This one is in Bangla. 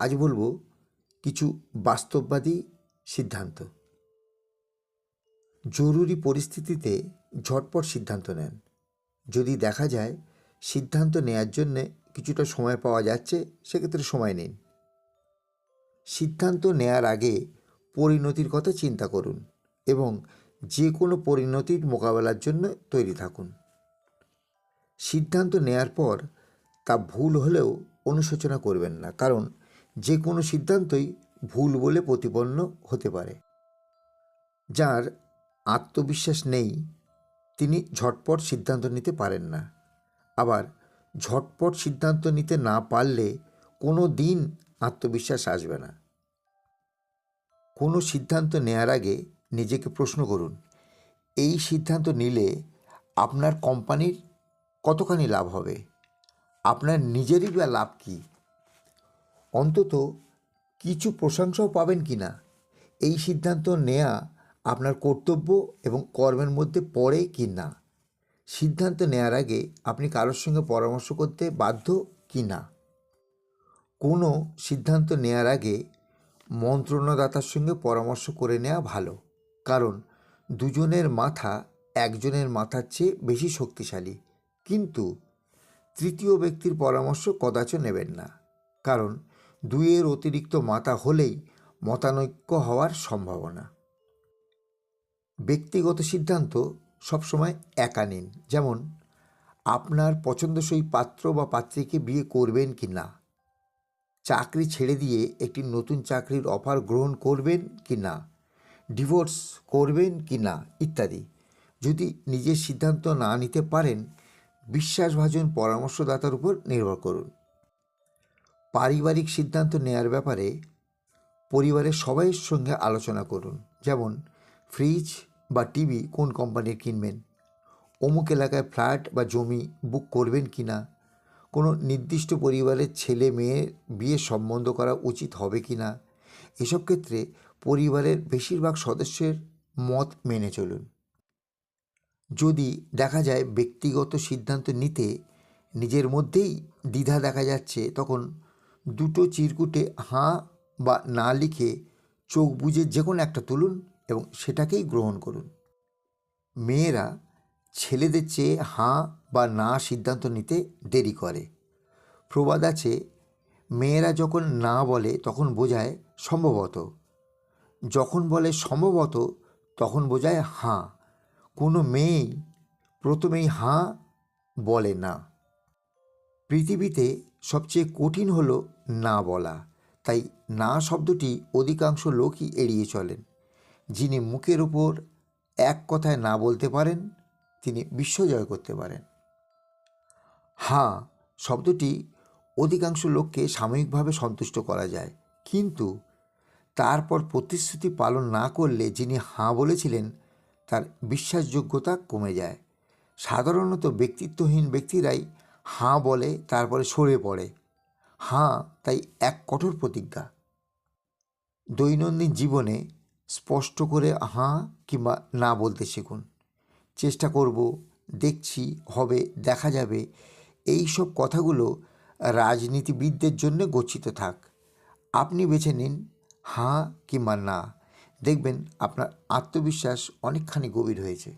আজ বলব কিছু বাস্তববাদী সিদ্ধান্ত। জরুরি পরিস্থিতিতে ঝটপট সিদ্ধান্ত নেন। যদি দেখা যায় সিদ্ধান্ত নেয়ার জন্যে কিছুটা সময় পাওয়া যাচ্ছে, সেক্ষেত্রে সময় নিন। সিদ্ধান্ত নেয়ার আগে পরিণতির কথা চিন্তা করুন এবং যে কোনো পরিণতির মোকাবেলার জন্য তৈরি থাকুন। সিদ্ধান্ত নেয়ার পর তা ভুল হলেও অনুশোচনা করবেন না, কারণ যে কোনো সিদ্ধান্তই ভুল বলে প্রতিপন্ন হতে পারে। যার আত্মবিশ্বাস নেই, তিনি ঝটপট সিদ্ধান্ত নিতে পারেন না। আবার ঝটপট সিদ্ধান্ত নিতে না পারলে কোনো দিন আত্মবিশ্বাস আসবে না। কোনো সিদ্ধান্ত নেয়ার আগে নিজেকে প্রশ্ন করুন, এই সিদ্ধান্ত নিলে আপনার কোম্পানির কতখানি লাভ হবে? আপনার নিজেরই বা লাভ কী? অন্তত কিছু প্রশংসাও পাবেন কি না? এই সিদ্ধান্ত নেয়া আপনার কর্তব্য এবং কর্মের মধ্যে পড়ে কি না? সিদ্ধান্ত নেয়ার আগে আপনি কারোর সঙ্গে পরামর্শ করতে বাধ্য কি না? কোনো সিদ্ধান্ত নেয়ার আগে মন্ত্রণাদাতার সঙ্গে পরামর্শ করে নেওয়া ভালো। কারণ দুজনের মাথা একজনের মাথার চেয়ে বেশি শক্তিশালী। কিন্তু তৃতীয় ব্যক্তির পরামর্শ কদাচ নেবেন না। কারণ দুইয়ের অতিরিক্ত মাতা হলেই মতানৈক্য হওয়ার সম্ভাবনা। ব্যক্তিগত সিদ্ধান্ত সবসময় একা নিন, যেমন, আপনার পছন্দসই পাত্র বা পাত্রীকে বিয়ে করবেন কি না? চাকরি ছেড়ে দিয়ে একটি নতুন চাকরির অফার গ্রহণ করবেন কি না? ডিভোর্স করবেন কি না? ইত্যাদি। যদি নিজের সিদ্ধান্ত না নিতে পারেন, বিশ্বাসভাজন পরামর্শদাতার উপর নির্ভর করুন। পারিবারিক সিদ্ধান্ত নেয়ার ব্যাপারে পরিবারের সবাইয়ের সঙ্গে আলোচনা করুন। যেমন, ফ্রিজ বা টিভি কোন কোম্পানির কিনবেন? অমুক এলাকায় ফ্ল্যাট বা জমি বুক করবেন কি না কোনো নির্দিষ্ট পরিবারের ছেলে মেয়ে বিয়ে সম্বন্ধ করা উচিত হবে কি না এসব ক্ষেত্রে পরিবারের বেশিরভাগ সদস্যের মত মেনে চলুন। যদি দেখা যায় ব্যক্তিগত সিদ্ধান্ত নিতে নিজের মধ্যেই দ্বিধা দেখা যাচ্ছে, তখন দুটো চিরকুটে হাঁ বা না লিখে চোখ বুজে যে কোনো একটা তুলুন এবং সেটাকেই গ্রহণ করুন। মেয়েরা ছেলেদের চেয়ে হাঁ বা না সিদ্ধান্ত নিতে দেরি করে। প্রবাদ আছে, মেয়েরা যখন না বলে তখন বোঝায় সম্ভবত। যখন বলে সম্ভবত তখন বোঝায় হাঁ। কোনো মেয়েই প্রথমেই হাঁ বলে না। পৃথিবীতে সবচেয়ে কঠিন হলো না বলা। তাই না শব্দটি অধিকাংশ লোকই এড়িয়ে চলেন। যিনি মুখের উপর এক কথায় না বলতে পারেন, তিনি বিশ্ব জয় করতে পারেন। হাঁ, শব্দটি অধিকাংশ লোককে সাময়িকভাবে সন্তুষ্ট করা যায়। কিন্তু তারপর প্রতিশ্রুতি পালন না করলে যিনি হাঁ বলেছিলেন, তার বিশ্বাসযোগ্যতা কমে যায়। সাধারণত ব্যক্তিত্বহীন ব্যক্তিরাই হাঁ বলে, তারপরে সরে পড়ে। হাঁ, তাই এক কঠোর প্রতিজ্ঞা। দৈনন্দিন জীবনে স্পষ্ট করে হাঁ কিংবা না বলতে শিখুন। চেষ্টা করব, দেখছি, হবে, দেখা যাবে। এই সব কথাগুলো রাজনীতিবিদদের জন্য গচ্ছিত থাক। আপনি বেছে নিন হাঁ কিংবা না। দেখবেন আপনার আত্মবিশ্বাস অনেকখানি গভীর হয়েছে।